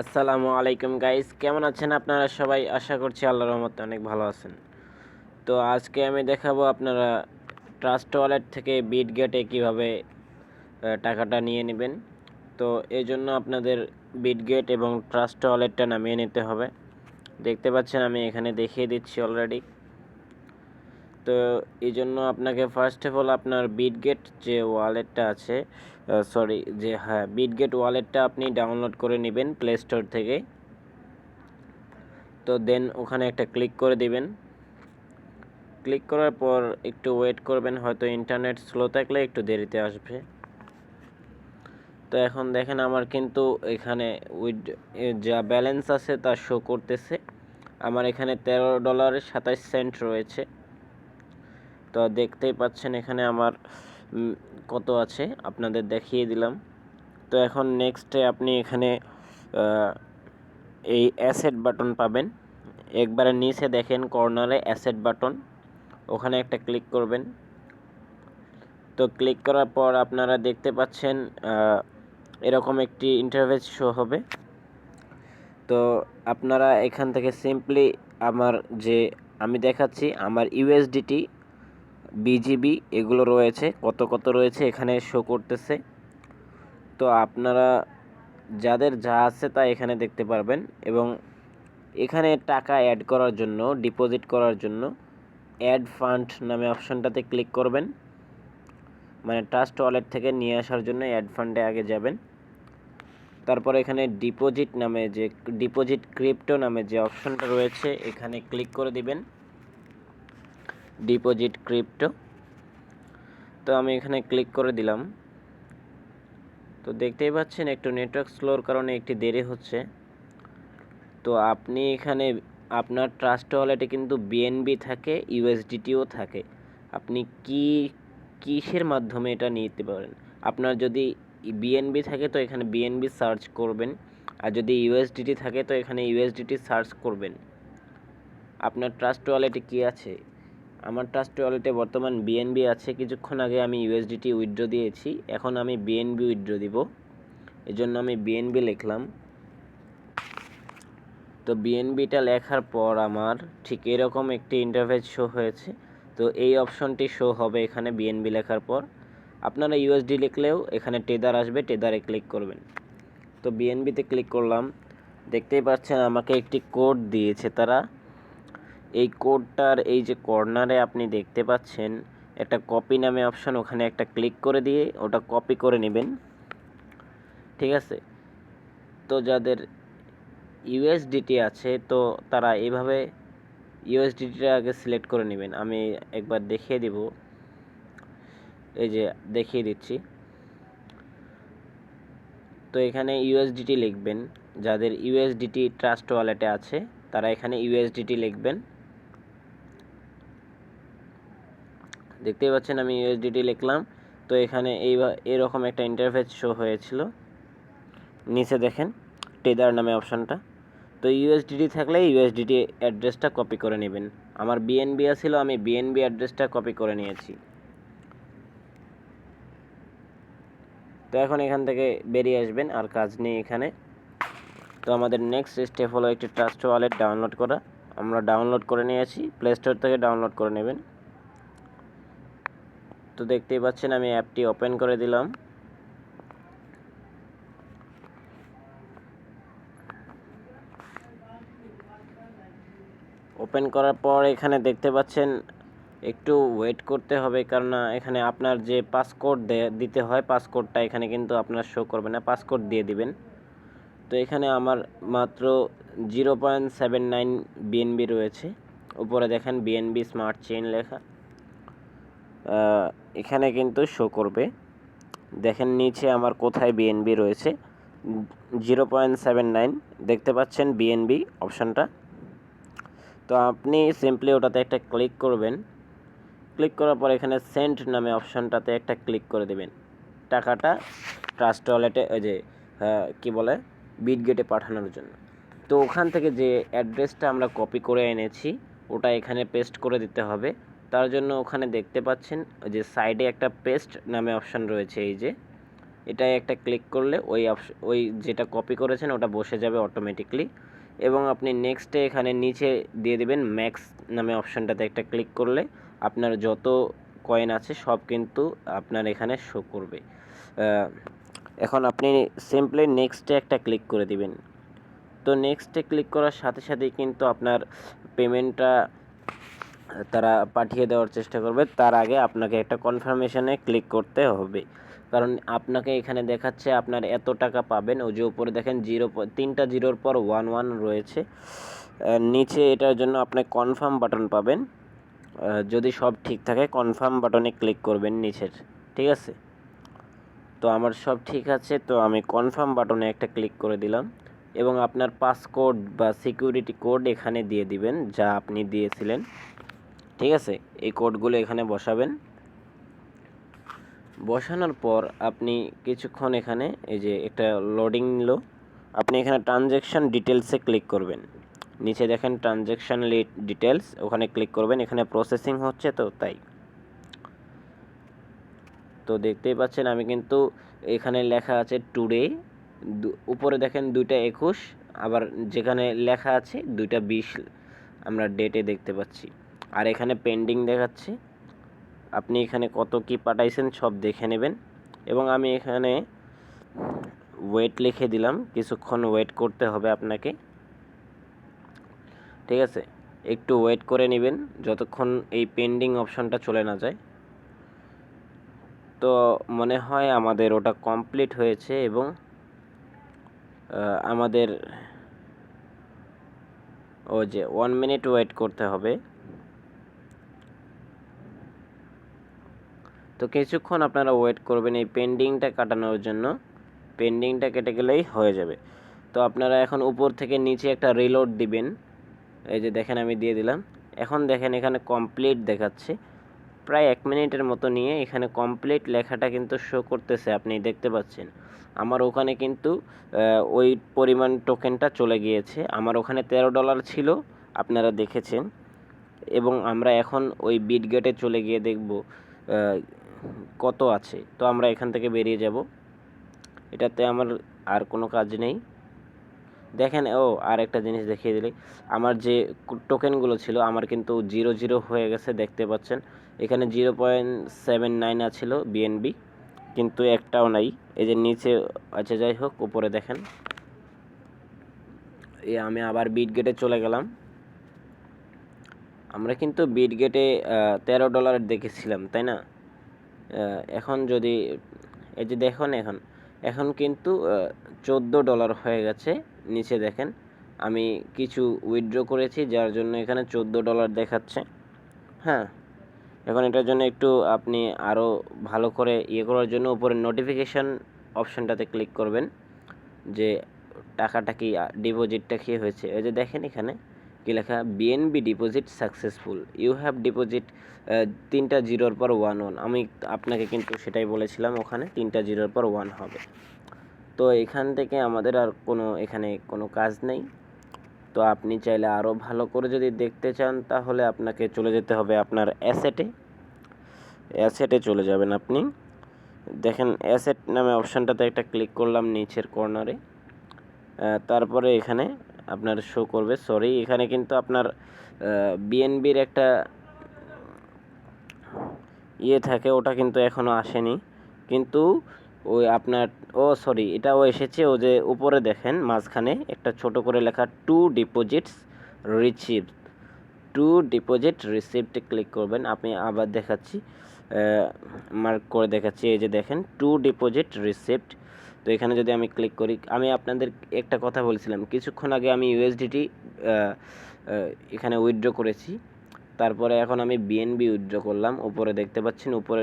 আসসালামু আলাইকুম গাইস কেমন আছেন আপনারা সবাই? আশা করছি আল্লাহ রহমতে অনেক ভালো আছেন। তো আজকে আমি দেখাবো আপনারা ট্রাস্ট ওয়ালেট থেকে বিট গেটে কীভাবে টাকাটা নিয়ে নেবেন। তো এই জন্য আপনাদের বিট গেট এবং ট্রাস্ট ওয়ালেটটা নামিয়ে নিতে হবে। দেখতে পাচ্ছেন আমি এখানে দেখিয়ে দিচ্ছি অলরেডি তো এই জন্য আপনাকে ফার্স্ট অফ অল আপনার বিটগেট যে ওয়ালেটটা আছে সরি যে হ্যাঁ বিটগেট ওয়ালেটটা আপনি ডাউনলোড করে নেবেন প্লে স্টোর থেকে। তো দেন ওখানে একটা ক্লিক করে দিবেন। ক্লিক করার পর একটু ওয়েট করবেন, হয়তো ইন্টারনেট স্লো থাকলে একটু দেরিতে আসবে। তো এখন দেখেন আমার কিন্তু এখানে উইড যা ব্যালেন্স আছে তা শো করতেছে। আমার এখানে তেরো ডলার সাতাশ সেন্ট রয়েছে। তো দেখতেই পাচ্ছেন এখানে আমার কত আছে, আপনাদের দেখিয়ে দিলাম। তো এখন নেক্সটে আপনি এখানে এই অ্যাসেট বাটন পাবেন। একবারে নিচে দেখেন কর্নারে অ্যাসেট বাটন ওখানে একটা ক্লিক করবেন। তো ক্লিক করার পর আপনারা দেখতে পাচ্ছেন এরকম একটি ইন্টারভেস শো হবে। তো আপনারা এখান থেকে সিম্পলি আমার যে আমি দেখাচ্ছি, আমার ইউএসডিটি বিজিবি এগুলো রয়েছে, কত কত রয়েছে এখানে শো করতেছে। তো আপনারা যাদের যা আছে তা এখানে দেখতে পারবেন এবং এখানে টাকা অ্যাড করার জন্য ডিপোজিট করার জন্য অ্যাড ফান্ড নামে অপশানটাতে ক্লিক করবেন। মানে ট্রাস্ট ওয়ালেট থেকে নিয়ে আসার জন্য অ্যাড ফান্ডে আগে যাবেন। তারপর এখানে ডিপোজিট নামে যে ডিপোজিট ক্রিপ্টো নামে যে অপশানটা রয়েছে, এখানে ক্লিক করে দিবেন। ডিপোজিট ক্রিপ্টো তো আমি এখানে ক্লিক করে দিলাম। তো দেখতেই পাচ্ছেন একটু নেটওয়ার্ক স্লোর কারণে একটি দেরি হচ্ছে। তো আপনি এখানে আপনার ট্রাস্ট ওয়ালেটে কিন্তু বিএনবি থাকে ইউএসডিটিও থাকে। আপনি কি, কিসের মাধ্যমে এটা নিতে পারেন? আপনার যদি বিএনবি থাকে তো এখানে বিএনবি সার্চ করবেন। আর যদি ইউএসডিটি থাকে তো এখানে ইউএসডিটি সার্চ করবেন। আপনার ট্রাস্ট ওয়ালেটে কি আছে? আমার ট্রাস্ট ওয়ালেটে বর্তমান বিএনবি আছে, কিছুক্ষণ আগে আমি ইউএসডিটি উইথড্র দিয়েছি, এখন আমি বিএনবি উইথড্র দিব। এজন্য আমি বিএনবি লিখলাম। তো বিএনবিটা লেখার পর আমার ঠিক এরকম একটি ইন্টারফেস শো হয়েছে। তো এই অপশনটি শো হবে এখানে বিএনবি লেখার পর। আপনারা ইউএসডি লিখলেও এখানে টেদার আসবে টেদারে ক্লিক করবেন। তো বিএনবিতে ক্লিক করলাম। দেখতেই পাচ্ছেন আমাকে একটি কোড দিয়েছে তারা। এই কোডটার এই যে কর্নারে আপনি দেখতে পাচ্ছেন, একটা কপি নামে অপশান, ওখানে একটা ক্লিক করে দিয়ে ওটা কপি করে নেবেন। ঠিক আছে? তো যাদের ইউএসডিটি আছে, তো তারা এইভাবে ইউএসডিটিটা আগে সিলেক্ট করে নেবেন। আমি একবার দেখিয়ে দিব। এই যে দেখিয়ে দিচ্ছি। তো এখানে ইউএসডিটি লিখবেন। যাদের ইউএসডিটি ট্রাস্ট ওয়ালেটে আছে, তারা এখানে ইউএসডিটি লিখবেন। দেখতেই পাচ্ছেন আমি ইউএসডিটি লিখলাম। তো এখানে এই এরকম একটা ইন্টারফেস শো হয়েছিল। নিচে দেখেন টেদার নামে অপশানটা তো ইউএসডিটি থাকলে ইউএসডিটি অ্যাড্রেসটা কপি করে নেবেন। আমার বিএনবি ছিল আমি বিএনবি অ্যাড্রেসটা কপি করে নিয়েছি। তো এখন এখান থেকে বেরিয়ে আসবেন আর কাজ নেই এখানে। তো আমাদের নেক্সট স্টেপ হলো একটি ট্রাস্ট ওয়ালেট ডাউনলোড করা। আমরা ডাউনলোড করে নিয়েছি প্লে স্টোর থেকে ডাউনলোড করে নেবেন। তো দেখতেই পাচ্ছেন, আমি অ্যাপটি ওপেন করে দিলাম। ওপেন করার পর এখানে দেখতে পাচ্ছেন, একটু ওয়েট করতে হবে, কারণ এখানে আপনার যে পাসকোড দিতে হয় পাসকোডটা এখানে কিন্তু আপনার শো করবে না পাসকোড দিয়ে দিবেন। তো এখানে আমার মাত্র zero point seven nine BNB রয়েছে। উপরে দেখেন, বিএনবি স্মার্ট চেইন লেখা। এখানে কিন্তু শো করবে। দেখেন নিচে আমার কোথায় বিএনবি রয়েছে। জিরো পয়েন্ট সেভেন নাইন দেখতে পাচ্ছেন বিএনবি অপশানটা তো আপনি সিম্পলি ওটাতে একটা ক্লিক করবেন। ক্লিক করার পর এখানে সেন্ট নামে অপশানটাতে একটা ক্লিক করে দেবেন। টাকাটা ট্রাস্ট ওয়ালেটে ওই যে কী বলে বিট গেটে পাঠানোর জন্য। তো ওখান থেকে যে অ্যাড্রেসটা আমরা কপি করে এনেছি, ওটা এখানে পেস্ট করে দিতে হবে। তার জন্য ওখানে দেখতে পাচ্ছেন যে সাইডে একটা পেস্ট নামে অপশান রয়েছে এই যে। এটাই একটা ক্লিক করলে ওই ওই যেটা কপি করেছেন ওটা বসে যাবে অটোমেটিকলি এবং আপনি নেক্সটে এখানে নিচে দিয়ে দিবেন ম্যাক্স নামে অপশানটাতে একটা ক্লিক করলে আপনার যত কয়েন আছে সব কিন্তু আপনার এখানে শো করবে। এখন আপনি সিম্পলি নেক্সটে একটা ক্লিক করে দিবেন। তো নেক্সটে ক্লিক করার সাথে সাথেই কিন্তু আপনার পেমেন্টটা তারা পাঠিয়ে দেওয়ার চেষ্টা করবে, তার আগে আপনাকে একটা কনফার্মেশনে ক্লিক করতে হবে। কারণ আপনাকে এখানে দেখাচ্ছে আপনার এত টাকা পাবেন, ওই যে উপরে দেখেন জিরো তিনটা জিরোর পর ওয়ান ওয়ান রয়েছে। নিচে এটার জন্য আপনি কনফার্ম বাটন পাবেন। যদি সব ঠিক থাকে কনফার্ম বাটনে ক্লিক করবেন নিচের, ঠিক আছে? তো আমার সব ঠিক আছে, তো আমি কনফার্ম বাটনে একটা ক্লিক করে দিলাম। এবং আপনার পাসকোড বা সিকিউরিটি কোড এখানে দিয়ে দিবেন, যা আপনি দিয়েছিলেন। ঠিক আছে? এই কোডগুলো এখানে বসাবেন। বসানোর পর আপনি কিছুক্ষণ এখানে এই যে একটা লোডিং নিল। আপনি এখানে ট্রানজ্যাকশন ডিটেলসে ক্লিক করবেন। নিচে দেখেন ট্রানজ্যাকশন ডিটেলস ওখানে ক্লিক করবেন। এখানে প্রসেসিং হচ্ছে তো তাই। তো দেখতেই পাচ্ছেন আমি কিন্তু এখানে লেখা আছে টুডে উপরে দেখেন দুইটা একুশ, আবার যেখানে লেখা আছে দুইটা বিশ আমরা ডেটে দেখতে পাচ্ছি। আর এখানে পেন্ডিং দেখাচ্ছে। আপনি এখানে কত কি পাঠাইছেন সব দেখে নেবেন। এবং আমি এখানে ওয়েট লিখে দিলাম, কিছুক্ষণ ওয়েট করতে হবে আপনাকে। ঠিক আছে? একটু ওয়েট করে নেবেন, যতক্ষণ এই পেন্ডিং অপশনটা চলে না যায়। তো মনে হয় আমাদের ওটা কমপ্লিট হয়েছে এবং আমাদের ও যে ওয়ান মিনিট ওয়েট করতে হবে। তো কিছুক্ষণ আপনারা ওয়েট করবেন এই পেন্ডিংটা কাটানোর জন্য। পেন্ডিংটা কেটে গেলেই হয়ে যাবে। তো আপনারা এখন উপর থেকে নিচে একটা রিলোড দিবেন। এই যে দেখেন আমি দিয়ে দিলাম। এখন দেখেন এখানে কমপ্লিট দেখাচ্ছে। প্রায় এক মিনিটের মতো নিয়ে এখানে কমপ্লিট লেখাটা কিন্তু শো করতেছে, আপনি দেখতে পাচ্ছেন। আমার ওখানে কিন্তু ওই পরিমাণ টোকেনটা চলে গিয়েছে। আমার ওখানে তেরো ডলার ছিল, আপনারা দেখেছেন। এবং আমরা এখন ওই বিট গেটে চলে গিয়ে দেখব কত আছে? তো আমরা এখান থেকে বেরিয়ে যাব। এটাতে আমার আর কোনো কাজ নেই। দেখেন, ও, আর একটা জিনিস দেখিয়ে দিলে। আমার যে টোকেনগুলো ছিল, আমার কিন্তু জিরো জিরো হয়ে গেছে, দেখতে পাচ্ছেন। এখানে জিরো পয়েন্ট সেভেন নাইন আছিল বিএনবি কিন্তু একটাও নাই। এই যে নিচে আচ্ছা যাই হোক, উপরে দেখেন। এই আমি আবার বিট গেটে চলে গেলাম। আমরা কিন্তু বিট গেটে তেরো ডলার দেখেছিলাম, তাই না? এখন যদি, এই যে দেখুন এখন এখন কিন্তু চোদ্দ ডলার হয়ে গেছে, নিচে দেখেন। আমি কিছু উইথড্র করেছি, যার জন্য এখানে চোদ্দ ডলার দেখাচ্ছে। হ্যাঁ এখন এটার জন্য একটু আপনি আরও ভালো করে ইয়ে করার জন্য উপরে নোটিফিকেশান অপশানটাতে ক্লিক করবেন, যে টাকাটা কি ডিপোজিটটা কি হয়েছে। এই যে দেখেন এখানে কি লেখা? BNB deposit successful you have deposit তিনটা জিরোর পর ওয়ান ওয়ান আমি আপনাকে কিন্তু সেটাই বলেছিলাম, ওখানে তিনটা জিরোর পর ওয়ান হবে। তো এখান থেকে আমাদের আর কোনো, এখানে কোনো কাজ নেই। তো আপনি চাইলে আরও ভালো করে যদি দেখতে চান, তাহলে আপনাকে চলে যেতে হবে আপনার অ্যাসেটে অ্যাসেটে চলে যাবেন আপনি। দেখেন অ্যাসেট নামে অপশানটাতে একটা ক্লিক করলাম নিচের কর্নারে তারপরে এখানে আপনার শো করবে। সরি এখানে কিন্তু আপনার বিএনবির একটা ইয়ে থাকে, ওটা কিন্তু এখনও আসেনি। কিন্তু ওই আপনার, ও সরি এটাও এসেছে, ও যে উপরে দেখেন, মাঝখানে একটা ছোট করে লেখা two deposits received to deposit রিসিপ্টে click করবেন। আমি আবার দেখাচ্ছি মার্ক করে দেখাচ্ছি, এই যে দেখেন টু ডিপোজিট রিসিপ্ট তো এখানে যদি আমি ক্লিক করি, আমি আপনাদের একটা কথা বলছিলাম। কিছুক্ষণ আগে আমি ইউএসডিটি এখানে উইথড্র করেছি। তারপরে এখন আমি বিএনবি উইথড্র করলাম। উপরে দেখতে পাচ্ছেন, উপরে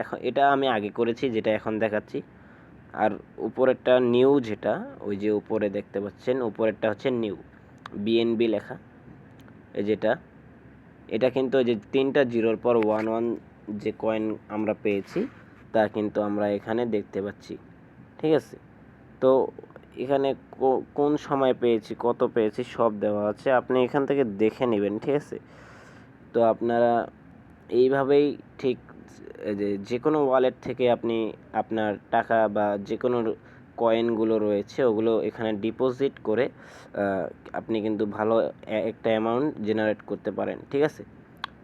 এখন এটা আমি আগে করেছি, যেটা এখন দেখাচ্ছি। আর উপরেরটা নিউ যেটা, ওই যে উপরে দেখতে পাচ্ছেন, উপরেরটা হচ্ছে নিউ বিএনবি লেখা। এই যেটা, এটা কিন্তু ওই যে তিনটা জিরোর পর ওয়ান ওয়ান যে কয়েন আমরা পেয়েছি, তা কিন্তু আমরা এখানে দেখতে পাচ্ছি। ঠিক আছে? তো এখানে কোন সময় পেয়েছি, কত পেয়েছি, সব দেওয়া আছে। আপনি এখান থেকে দেখে নেবেন, ঠিক আছে? তো আপনারা এইভাবেই ঠিক যে যে কোনো ওয়ালেট থেকে আপনি আপনার টাকা বা যে কোনো কয়েনগুলো রয়েছে, ওগুলো এখানে ডিপোজিট করে আপনি কিন্তু ভালো একটা অ্যামাউন্ট জেনারেট করতে পারেন, ঠিক আছে?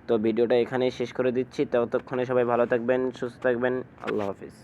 তো ভিডিওটা এখানেই শেষ করে দিচ্ছি। ততক্ষণে সবাই ভালো থাকবেন, সুস্থ থাকবেন। আল্লাহ হাফিজ।